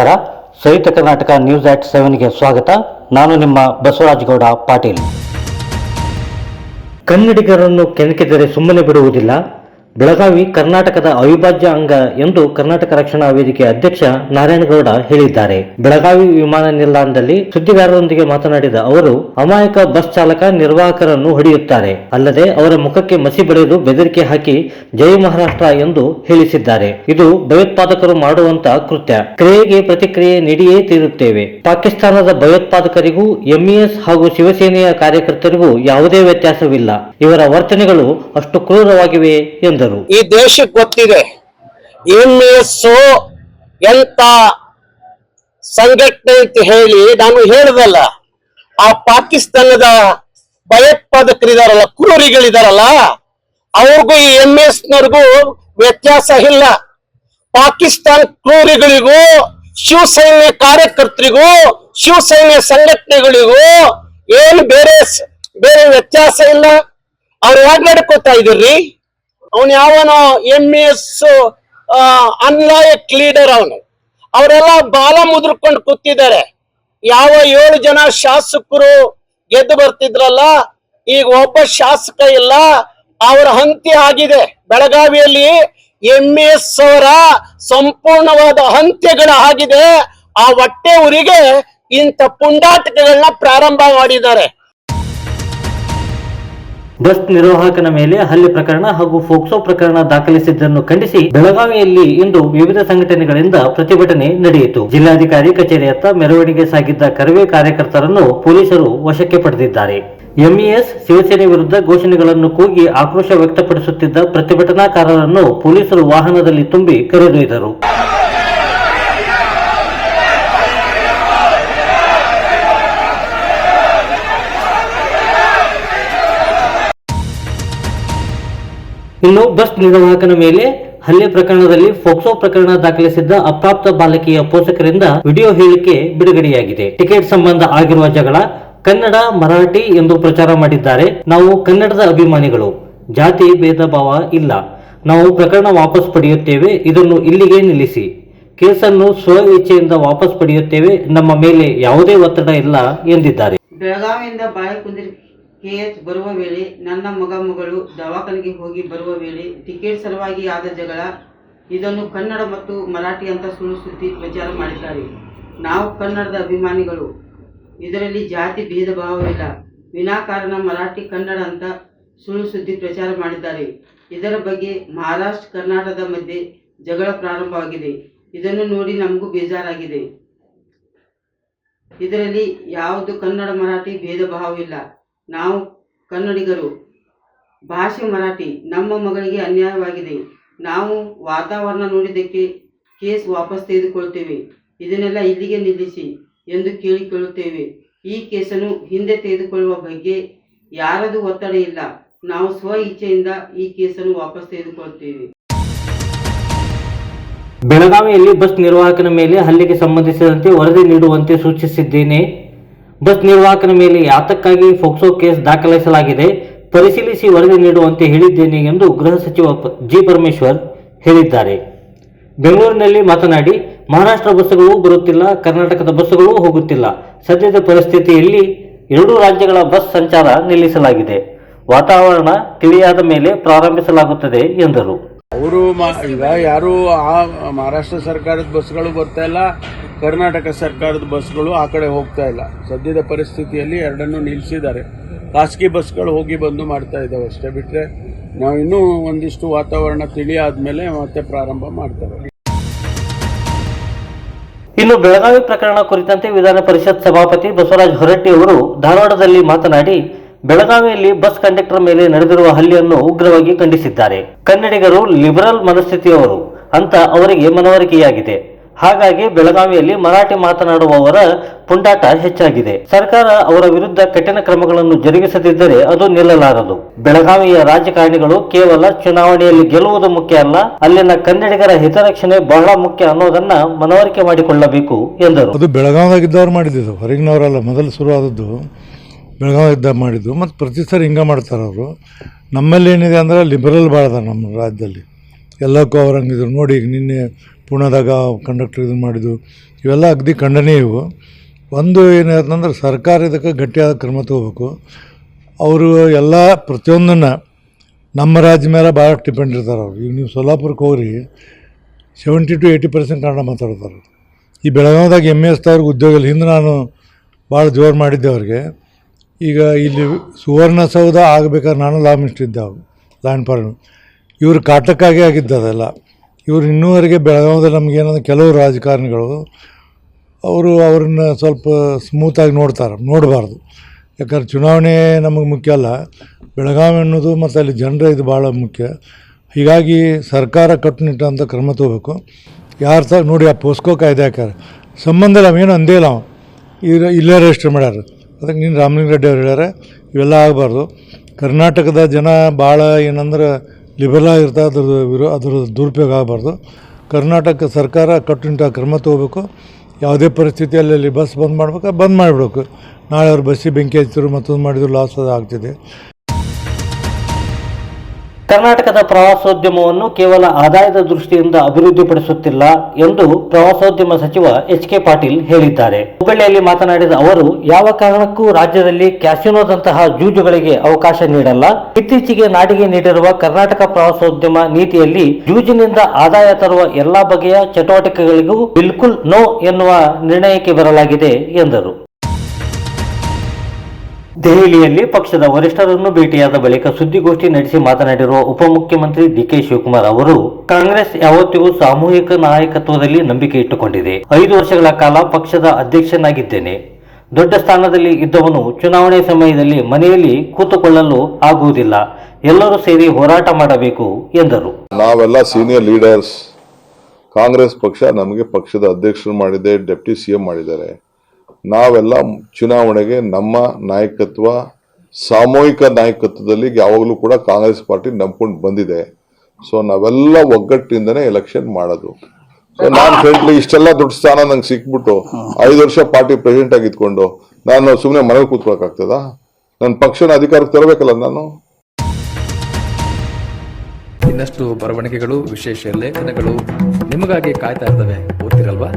ನಮಸ್ಕಾರ. ಕರ್ನಾಟಕ ನ್ಯೂಸ್ ಆಟ್ ಸೆವೆನ್ಗೆ ಸ್ವಾಗತ. ನಾನು ನಿಮ್ಮ ಬಸವರಾಜಗೌಡ ಪಾಟೀಲ್. ಕನ್ನಡಿಗರನ್ನು ಕೆಣಕಿದರೆ ಸುಮ್ಮನೆ ಬಿಡುವುದಿಲ್ಲ. ಬೆಳಗಾವಿ ಕರ್ನಾಟಕದ ಅವಿಭಾಜ್ಯ ಅಂಗ ಎಂದು ಕರ್ನಾಟಕ ರಕ್ಷಣಾ ವೇದಿಕೆ ಅಧ್ಯಕ್ಷ ನಾರಾಯಣಗೌಡ ಹೇಳಿದ್ದಾರೆ. ಬೆಳಗಾವಿ ವಿಮಾನ ನಿಲ್ದಾಣದಲ್ಲಿ ಸುದ್ದಿಗಾರರೊಂದಿಗೆ ಮಾತನಾಡಿದ ಅವರು, ಅಮಾಯಕ ಬಸ್ ಚಾಲಕ ನಿರ್ವಾಹಕರನ್ನು ಹೊಡೆಯುತ್ತಾರೆ. ಅಲ್ಲದೆ ಅವರ ಮುಖಕ್ಕೆ ಮಸಿ ಬಳಿದು ಬೆದರಿಕೆ ಹಾಕಿ ಜೈ ಮಹಾರಾಷ್ಟ್ರ ಎಂದು ಹೇಳಿಸಿದ್ದಾರೆ. ಇದು ಭಯೋತ್ಪಾದಕರು ಮಾಡುವಂತಹ ಕೃತ್ಯ. ಕ್ರಿಯೆಗೆ ಪ್ರತಿಕ್ರಿಯೆ ನೀಡಿಯೇ ತೀರುತ್ತೇವೆ. ಪಾಕಿಸ್ತಾನದ ಭಯೋತ್ಪಾದಕರಿಗೂ ಎಂಇಎಸ್ ಹಾಗೂ ಶಿವಸೇನೆಯ ಕಾರ್ಯಕರ್ತರಿಗೂ ಯಾವುದೇ ವ್ಯತ್ಯಾಸವಿಲ್ಲ. ಇವರ ವರ್ತನೆಗಳು ಅಷ್ಟು ಕ್ರೂರವಾಗಿವೆ ಎಂದರು. ಈ ದೇಶಕ್ಕೆ ಗೊತ್ತಿದೆ ಎಂತ ಸಂಘಟನೆ ಅಂತ ಹೇಳಿ ನಾನು ಹೇಳದಲ್ಲ, ಆ ಪಾಕಿಸ್ತಾನದ ಭಯೋತ್ಪಾದಕರಿದಾರಲ್ಲ, ಕ್ರೂರಿಗಳಿದಾರಲ್ಲ, ಅವ್ರಿಗೂ ಈ ಎಂ ಎಸ್ ನವ್ರಿಗೂ ವ್ಯತ್ಯಾಸ ಇಲ್ಲ. ಪಾಕಿಸ್ತಾನ ಕ್ರೂರಿಗಳಿಗೂ, ಶಿವಸೈನ್ಯ ಕಾರ್ಯಕರ್ತರಿಗೂ, ಶಿವಸೈನ್ಯ ಸಂಘಟನೆಗಳಿಗೂ ಏನು ಬೇರೆ ಬೇರೆ ವ್ಯತ್ಯಾಸ ಇಲ್ಲ. ಅವ್ರು ಯಾಕೆ ನಡ್ಕೋತಾ ಇದ್ರಿ ಅವನು ಯಾವನೋ ಎಂ ಎಸ್ ಅನ್ಲಾಯಕ್ ಲೀಡರ್ ಅವನು. ಅವರೆಲ್ಲ ಬಾಲ ಮುದ್ರಕೊಂಡು ಕೂತಿದ್ದಾರೆ. ಯಾವ ಏಳು ಜನ ಶಾಸಕರು ಗೆದ್ದು ಬರ್ತಿದ್ರಲ್ಲ, ಈಗ ಒಬ್ಬ ಶಾಸಕ ಇಲ್ಲ, ಅವರ ಹಂತಿ ಆಗಿದೆ. ಬೆಳಗಾವಿಯಲ್ಲಿ ಎಂ ಎಸ್ ಅವರ ಸಂಪೂರ್ಣವಾದ ಹಂತ್ಯಗಳ ಆಗಿದೆ. ಆ ಹೊಟ್ಟೆ ಊರಿಗೆ ಇಂಥ ಪುಂಡಾಟಗಳನ್ನ ಪ್ರಾರಂಭ ಮಾಡಿದ್ದಾರೆ. ಬಸ್ ನಿರ್ವಾಹಕನ ಮೇಲೆ ಹಲ್ಲೆ ಪ್ರಕರಣ ಹಾಗೂ ಫೋಕ್ಸೋ ಪ್ರಕರಣ ದಾಖಲಿಸಿದ್ದನ್ನು ಖಂಡಿಸಿ ಬೆಳಗಾವಿಯಲ್ಲಿ ಇಂದು ವಿವಿಧ ಸಂಘಟನೆಗಳಿಂದ ಪ್ರತಿಭಟನೆ ನಡೆಯಿತು. ಜಿಲ್ಲಾಧಿಕಾರಿ ಕಚೇರಿಯತ್ತ ಮೆರವಣಿಗೆ ಸಾಗಿದ್ದ ಕರವೇ ಕಾರ್ಯಕರ್ತರನ್ನು ಪೊಲೀಸರು ವಶಕ್ಕೆ ಪಡೆದಿದ್ದಾರೆ. ಎಂಇಎಸ್ ಶಿವಸೇನೆ ವಿರುದ್ಧ ಘೋಷಣೆಗಳನ್ನು ಕೂಗಿ ಆಕ್ರೋಶ ವ್ಯಕ್ತಪಡಿಸುತ್ತಿದ್ದ ಪ್ರತಿಭಟನಾಕಾರರನ್ನು ಪೊಲೀಸರು ವಾಹನದಲ್ಲಿ ತುಂಬಿ ಕರೆದೊಯ್ದರು. ಇನ್ನು ಬಸ್ ನಿರ್ವಾಹಕನ ಮೇಲೆ ಹಲ್ಲೆ ಪ್ರಕರಣದಲ್ಲಿ ಫೋಕ್ಸೋ ಪ್ರಕರಣ ದಾಖಲಿಸಿದ್ದ ಅಪ್ರಾಪ್ತ ಬಾಲಕಿಯ ಪೋಷಕರಿಂದ ವಿಡಿಯೋ ಹೇಳಿಕೆ ಬಿಡುಗಡೆಯಾಗಿದೆ. ಟಿಕೆಟ್ ಸಂಬಂಧ ಆಗಿರುವ ಜಗಳ, ಕನ್ನಡ, ಮರಾಠಿ ಎಂದು ಪ್ರಚಾರ ಮಾಡಿದ್ದಾರೆ. ನಾವು ಕನ್ನಡದ ಅಭಿಮಾನಿಗಳು. ಜಾತಿ ಭೇದ ಭಾವ ಇಲ್ಲ. ನಾವು ಪ್ರಕರಣ ವಾಪಸ್ ಪಡೆಯುತ್ತೇವೆ. ಇದನ್ನು ಇಲ್ಲಿಗೆ ನಿಲ್ಲಿಸಿ. ಕೇಸನ್ನು ಸ್ವ ಇಚ್ಛೆಯಿಂದ ವಾಪಸ್ ಪಡೆಯುತ್ತೇವೆ. ನಮ್ಮ ಮೇಲೆ ಯಾವುದೇ ಒತ್ತಡ ಇಲ್ಲ ಎಂದಿದ್ದಾರೆ. ಬೆಳಗಾವಿಯಿಂದ ಬಾಳೆಕುಂದಿರಿ ಕೆ ಎಚ್ ಬರುವ ವೇಳೆ ನನ್ನ ಮಗ ಮಗಳು ದವಾಖಾನೆಗೆ ಹೋಗಿ ಬರುವ ವೇಳೆ ಟಿಕೆಟ್ ಸಲುವಾಗಿ ಆದ ಜಗಳ, ಇದನ್ನು ಕನ್ನಡ ಮತ್ತು ಮರಾಠಿ ಅಂತ ಸುಳ್ಳು ಸುದ್ದಿ ಪ್ರಚಾರ ಮಾಡಿದ್ದಾರೆ. ನಾವು ಕನ್ನಡದ ಅಭಿಮಾನಿಗಳು. ಇದರಲ್ಲಿ ಜಾತಿ ಭೇದ ಭಾವವಿಲ್ಲ ವಿನಾಕಾರಣ ಮರಾಠಿ ಕನ್ನಡ ಅಂತ ಸುಳ್ಳು ಸುದ್ದಿ ಪ್ರಚಾರ ಮಾಡಿದ್ದಾರೆ. ಇದರ ಬಗ್ಗೆ ಮಹಾರಾಷ್ಟ್ರ, ಕರ್ನಾಟಕದ ಮಧ್ಯೆ ಜಗಳ ಪ್ರಾರಂಭವಾಗಿದೆ ಇದನ್ನು ನೋಡಿ ನಮಗೂ ಬೇಜಾರಾಗಿದೆ. ಇದರಲ್ಲಿ ಯಾವುದು ಕನ್ನಡ ಮರಾಠಿ ಭೇದ ಭಾವವಿಲ್ಲ ನಾವು ಕನ್ನಡಿಗರು. ಭಾಷೆ ಮರಾಠಿ, ನಮ್ಮ ಮಗಳಿಗೆ ಅನ್ಯಾಯವಾಗಿದೆ. ನಾವು ವಾತಾವರಣ ನೋಡಿದ್ದಕ್ಕೆ ಕೇಸ್ ವಾಪಸ್ ತೆಗೆದುಕೊಳ್ತೇವೆ. ಇದನ್ನೆಲ್ಲ ಇಲ್ಲಿಗೆ ನಿಲ್ಲಿಸಿ ಎಂದು ಕೇಳಿಕೊಳ್ಳುತ್ತೇವೆ. ಈ ಕೇಸನ್ನು ಹಿಂದೆ ತೆಗೆದುಕೊಳ್ಳುವ ಬಗ್ಗೆ ಯಾರದು ಒತ್ತಡ ಇಲ್ಲ. ನಾವು ಸ್ವ ಇಚ್ಛೆಯಿಂದ ಈ ಕೇಸನ್ನು ವಾಪಸ್ ತೆಗೆದುಕೊಳ್ತೇವೆ ಬೆಳಗಾವಿಯಲ್ಲಿ ಬಸ್ ನಿರ್ವಾಹಕನ ಮೇಲೆ ಹಲ್ಲೆಗೆ ಸಂಬಂಧಿಸಿದಂತೆ ವರದಿ ನೀಡುವಂತೆ ಸೂಚಿಸಿದ್ದೇನೆ. ಬಸ್ ನಿರ್ವಾಹಕನ ಮೇಲೆ ಯಾತಕ್ಕಾಗಿ ಫೋಕ್ಸೋ ಕೇಸ್ ದಾಖಲಿಸಲಾಗಿದೆ. ಪರಿಶೀಲಿಸಿ ವರದಿ ನೀಡುವಂತೆ ಹೇಳಿದ್ದೇನೆ ಎಂದು ಗೃಹ ಸಚಿವ ಜಿ ಪರಮೇಶ್ವರ್ ಹೇಳಿದ್ದಾರೆ. ಬೆಂಗಳೂರಿನಲ್ಲಿ ಮಾತನಾಡಿ, ಮಹಾರಾಷ್ಟ್ರ ಬಸ್ಸುಗಳು ಬರುತ್ತಿಲ್ಲ, ಕರ್ನಾಟಕದ ಬಸ್ಸುಗಳು ಹೋಗುತ್ತಿಲ್ಲ. ಸದ್ಯದ ಪರಿಸ್ಥಿತಿಯಲ್ಲಿ ಎರಡೂ ರಾಜ್ಯಗಳ ಬಸ್ ಸಂಚಾರ ನಿಲ್ಲಿಸಲಾಗಿದೆ. ವಾತಾವರಣ ತಿಳಿಯಾದ ಮೇಲೆ ಪ್ರಾರಂಭಿಸಲಾಗುತ್ತದೆ ಎಂದರು. ಅವರು ಈಗ ಯಾರು ಆ ಮಹಾರಾಷ್ಟ್ರ ಸರ್ಕಾರದ ಬಸ್ಗಳು ಬರ್ತಾ ಇಲ್ಲ. ಕರ್ನಾಟಕ ಸರ್ಕಾರದ ಬಸ್ಗಳು ಆ ಕಡೆ ಹೋಗ್ತಾ ಇಲ್ಲ. ಸದ್ಯದ ಪರಿಸ್ಥಿತಿಯಲ್ಲಿ ಎರಡನ್ನೂ ನಿಲ್ಲಿಸಿದ್ದಾರೆ ಖಾಸಗಿ ಬಸ್ಗಳು ಹೋಗಿ ಬಂದು ಮಾಡ್ತಾ ಇದ್ದಾವೆ ಅಷ್ಟೇ ಬಿಟ್ಟರೆ ನಾವು ಇನ್ನೂ ಒಂದಿಷ್ಟು ವಾತಾವರಣ ತಿಳಿಯಾದ್ಮೇಲೆ ಮತ್ತೆ ಪ್ರಾರಂಭ ಮಾಡ್ತಾರೆ ಇನ್ನು ಬೆಳಗಾವಿ ಪ್ರಕರಣ ಕುರಿತಂತೆ ವಿಧಾನ ಪರಿಷತ್ ಸಭಾಪತಿ ಬಸವರಾಜ ಹೊರಟ್ಟಿ ಅವರು ಧಾರವಾಡದಲ್ಲಿ ಮಾತನಾಡಿ, ಬೆಳಗಾವಿಯಲ್ಲಿ ಬಸ್ ಕಂಡಕ್ಟರ್ ಮೇಲೆ ನಡೆದಿರುವ ಹಲ್ಲೆಯನ್ನು ಉಗ್ರವಾಗಿ ಖಂಡಿಸಿದ್ದಾರೆ. ಕನ್ನಡಿಗರು ಲಿಬರಲ್ ಮನಸ್ಥಿತಿಯವರು ಅಂತ ಅವರಿಗೆ ಮನವರಿಕೆಯಾಗಿದೆ. ಹಾಗಾಗಿ ಬೆಳಗಾವಿಯಲ್ಲಿ ಮರಾಠಿ ಮಾತನಾಡುವವರ ಪುಂಡಾಟ ಹೆಚ್ಚಾಗಿದೆ. ಸರ್ಕಾರ ಅವರ ವಿರುದ್ಧ ಕಠಿಣ ಕ್ರಮಗಳನ್ನು ಜರುಗಿಸದಿದ್ದರೆ ಅದು ನಿಲ್ಲಲಾರದು. ಬೆಳಗಾವಿಯ ರಾಜಕಾರಣಿಗಳು ಕೇವಲ ಚುನಾವಣೆಯಲ್ಲಿ ಗೆಲ್ಲುವುದು ಮುಖ್ಯ ಅಲ್ಲ, ಅಲ್ಲಿನ ಕನ್ನಡಿಗರ ಹಿತರಕ್ಷಣೆ ಬಹಳ ಮುಖ್ಯ ಅನ್ನೋದನ್ನ ಮನವರಿಕೆ ಮಾಡಿಕೊಳ್ಳಬೇಕು ಎಂದರು. ಅದು ಬೆಳಗಾವಿದ್ದವರು ಮಾಡಿದ್ದು, ಹೊರಗಿನವರಲ್ಲ, ಮೊದಲು ಶುರು ಆದದ್ದು ಬೆಳಗಾವಿದ್ದಾಗ ಮಾಡಿದ್ದು, ಮತ್ತು ಪ್ರತಿ ಸರಿ ಹಿಂಗೆ ಮಾಡ್ತಾರೆ ಅವರು. ನಮ್ಮಲ್ಲಿ ಏನಿದೆ ಅಂದ್ರೆ ಲಿಬರಲ್ ಭಾಳ ನಮ್ಮ ರಾಜ್ಯದಲ್ಲಿ. ಎಲ್ಲಕ್ಕೂ ಅವ್ರು ಹಂಗಿದ್ರು ನೋಡಿ ನಿನ್ನೆ ಪುಣೆದಾಗ ಕಂಡಕ್ಟರ್ ಇದನ್ನು ಮಾಡಿದ್ದು, ಇವೆಲ್ಲ ಅಗ್ದಿ ಖಂಡನೀಯ ಇವು. ಒಂದು ಏನಾಯ್ತಂದ್ರೆ ಸರ್ಕಾರ ಇದಕ್ಕೆ ಗಟ್ಟಿಯಾದ ಕ್ರಮ ತಗೋಬೇಕು. ಅವರು ಎಲ್ಲ ಪ್ರತಿಯೊಂದನ್ನು ನಮ್ಮ ರಾಜ್ಯ ಮೇಲೆ ಭಾಳ ಡಿಪೆಂಡ್ ಇರ್ತಾರೆ ಅವರು. ಈಗ ನೀವು ಸೊಲ್ಲಾಪುರಕ್ಕೆ ಹೋಗ್ರಿ, seventy to eighty percent Kannada ಮಾತಾಡ್ತಾರೆ ಈ ಬೆಳಗಾವಿದಾಗ ಎಂ ಎಸ್ ಅವ್ರಿಗೆ ಉದ್ಯೋಗ ಇಲ್ಲ. ಹಿಂದೆ ನಾನು ಭಾಳ ಜೋರು ಮಾಡಿದ್ದೆ ಅವ್ರಿಗೆ. ಈಗ ಇಲ್ಲಿ ಸುವರ್ಣಸೌಧ ಆಗಬೇಕಾದ್ರೆ ನಾನು ಲಾ ಮಿನಿಸ್ಟ್ರ್ ಇದ್ದೆ ಲಾಂಡ್ ಲಾ ಆ್ಯಂಡ್ ಪಾರ್ಲಿಮೆಂಟ್. ಇವ್ರ ಕಾಟಕ್ಕಾಗೇ ಆಗಿದ್ದು ಅದೆಲ್ಲ. ಇವ್ರು ಇನ್ನೂವರೆಗೆ ಬೆಳಗಾವಿದಲ್ಲಿ ನಮಗೇನಂದ್ರೆ ಕೆಲವು ರಾಜಕಾರಣಿಗಳು, ಅವರು ಅವ್ರನ್ನ ಸ್ವಲ್ಪ ಸ್ಮೂತಾಗಿ ನೋಡ್ತಾರೆ, ನೋಡಬಾರ್ದು. ಯಾಕಂದ್ರೆ ಚುನಾವಣೆ ನಮಗೆ ಮುಖ್ಯ ಅಲ್ಲ. ಬೆಳಗಾವಿ ಅನ್ನೋದು ಮತ್ತು ಅಲ್ಲಿ ಜನರ ಇದು ಭಾಳ ಮುಖ್ಯ. ಹೀಗಾಗಿ ಸರ್ಕಾರ ಕಟ್ಟುನಿಟ್ಟಂಥ ಕ್ರಮ ತಗೋಬೇಕು. ಯಾರು ಸಹ ನೋಡಿ ಆ ಪೋಸ್ಕೋ ಕಾಯ್ದೆ ಹಾಕ್ಯಾರ. ಸಂಬಂಧ ಇಲ್ಲ, ಅವೇನು ಅಂದೇ ಇಲ್ಲ ಅವ. ಇಲ್ಲೇ ರಿಜಿಸ್ಟರ್ ಮಾಡ್ಯಾರ. ಅದಕ್ಕೆ ನೀನು ರಾಮಲಿಂಗ ರೆಡ್ಡಿ ಅವ್ರು ಹೇಳ್ಯಾರ, ಇವೆಲ್ಲ ಆಗಬಾರ್ದು. ಕರ್ನಾಟಕದ ಜನ ಭಾಳ ಏನಂದ್ರೆ ಲಿಬರಲ್ ಆಗಿರ್ತಾರೆ ಅದ್ರ ವಿರೋ ಅದ್ರ ದುರುಪಯೋಗ ಆಗಬಾರ್ದು. ಕರ್ನಾಟಕ ಸರ್ಕಾರ ಕಟ್ಟುನಿಟ್ಟ ಕ್ರಮ ತಗೋಬೇಕು. ಯಾವುದೇ ಪರಿಸ್ಥಿತಿಯಲ್ಲಿ ಅಲ್ಲಿ ಬಸ್ ಬಂದ್ ಮಾಡ್ಬೇಕು ಬಂದ್ ಮಾಡಿಬಿಡ್ಬೇಕು. ನಾಳೆ ಅವ್ರು ಬಸ್ಸಿಗೆ ಬೆಂಕಿ ಹಚ್ಚಿದ್ರು ಮತ್ತೊಂದು ಮಾಡಿದ್ರು ಲಾಸ್ ಅದು ಆಗ್ತಿದೆ. ಕರ್ನಾಟಕದ ಪ್ರವಾಸೋದ್ಯಮವನ್ನು ಕೇವಲ ಆದಾಯದ ದೃಷ್ಟಿಯಿಂದ ಅಭಿವೃದ್ಧಿಪಡಿಸುತ್ತಿಲ್ಲ ಎಂದು ಪ್ರವಾಸೋದ್ಯಮ ಸಚಿವ ಎಚ್ ಕೆ ಪಾಟೀಲ್ ಹೇಳಿದ್ದಾರೆ. ಹುಬ್ಬಳ್ಳಿಯಲ್ಲಿ ಮಾತನಾಡಿದ ಅವರು, ಯಾವ ಕಾರಣಕ್ಕೂ ರಾಜ್ಯದಲ್ಲಿ ಕ್ಯಾಸಿನೋದಂತಹ ಜೂಜುಗಳಿಗೆ ಅವಕಾಶ ನೀಡಲ್ಲ. ಇತ್ತೀಚೆಗೆ ನಾಡಿಗೆ ನೀಡಿರುವ ಕರ್ನಾಟಕ ಪ್ರವಾಸೋದ್ಯಮ ನೀತಿಯಲ್ಲಿ ಜೂಜಿನಿಂದ ಆದಾಯ ತರುವ ಎಲ್ಲಾ ಬಗೆಯ ಚಟುವಟಿಕೆಗಳಿಗೂ ಬಿಲ್ಕುಲ್ ನೋ ಎನ್ನುವ ನಿರ್ಣಯಕ್ಕೆ ಬರಲಾಗಿದೆ ಎಂದರು. ದೆಹಲಿಯಲ್ಲಿ ಪಕ್ಷದ ವರಿಷ್ಠರನ್ನು ಭೇಟಿಯಾದ ಬಳಿಕ ಸುದ್ದಿಗೋಷ್ಠಿ ನಡೆಸಿ ಮಾತನಾಡಿರುವ ಉಪಮುಖ್ಯಮಂತ್ರಿ ಡಿಕೆ ಶಿವಕುಮಾರ್ ಅವರು, ಕಾಂಗ್ರೆಸ್ ಯಾವತ್ತಿಗೂ ಸಾಮೂಹಿಕ ನಾಯಕತ್ವದಲ್ಲಿ ನಂಬಿಕೆ ಇಟ್ಟುಕೊಂಡಿದೆ. ಐದು ವರ್ಷಗಳ ಕಾಲ ಪಕ್ಷದ ಅಧ್ಯಕ್ಷನಾಗಿದ್ದೇನೆ. ದೊಡ್ಡ ಸ್ಥಾನದಲ್ಲಿ ಇದ್ದವನು ಚುನಾವಣೆ ಸಮಯದಲ್ಲಿ ಮನೆಯಲ್ಲಿ ಕೂತುಕೊಳ್ಳಲು ಆಗುವುದಿಲ್ಲ. ಎಲ್ಲರೂ ಸೇರಿ ಹೋರಾಟ ಮಾಡಬೇಕು, ಎಂದರು. ನಾವೆಲ್ಲ ಸೀನಿಯರ್ ಲೀಡರ್ಸ್. ಕಾಂಗ್ರೆಸ್ ಪಕ್ಷ ನಮಗೆ ಪಕ್ಷದ ಅಧ್ಯಕ್ಷರು ಮಾಡಿದೆ, ಡೆಪ್ಟಿ ಸಿಎಂ ಮಾಡಿದ್ದಾರೆ. ನಾವೆಲ್ಲ ಚುನಾವಣೆಗೆ ನಮ್ಮ ನಾಯಕತ್ವ, ಸಾಮೂಹಿಕ ನಾಯಕತ್ವದಲ್ಲಿ ಯಾವಾಗಲೂ ಕೂಡ ಕಾಂಗ್ರೆಸ್ ಪಾರ್ಟಿ ನಂಬ್ಕೊಂಡು ಬಂದಿದೆ. ಸೊ ನಾವೆಲ್ಲ ಒಗ್ಗಟ್ಟಿಂದನೇ ಎಲೆಕ್ಷನ್ ಮಾಡೋದು. ಸೊ ನಾನು ಫ್ರೆಂಡ್ಲಿ ಇಷ್ಟೆಲ್ಲ ದೊಡ್ಡ ಸ್ಥಾನ ನಂಗೆ ಸಿಕ್ಬಿಟ್ಟು ಐದು ವರ್ಷ ಪಾರ್ಟಿ ಪ್ರೆಸಿಡೆಂಟ್ ಆಗಿದ್ಕೊಂಡು ನಾನು ಸುಮ್ಮನೆ ಮನೆಗೆ ಕೂತ್ಕೊಳಕಾಗ್ತದ ನನ್ನ ಪಕ್ಷನ ಅಧಿಕಾರಕ್ಕೆ ತರಬೇಕಲ್ಲ ನಾನು? ಇನ್ನಷ್ಟು ಬರವಣಿಗೆಗಳು, ವಿಶೇಷ ಲೇಖನಗಳು ನಿಮಗಾಗಿ ಕಾಯ್ತಾ ಇರ್ತವೆ. ಓದ್ತಿರಲ್ವಾ?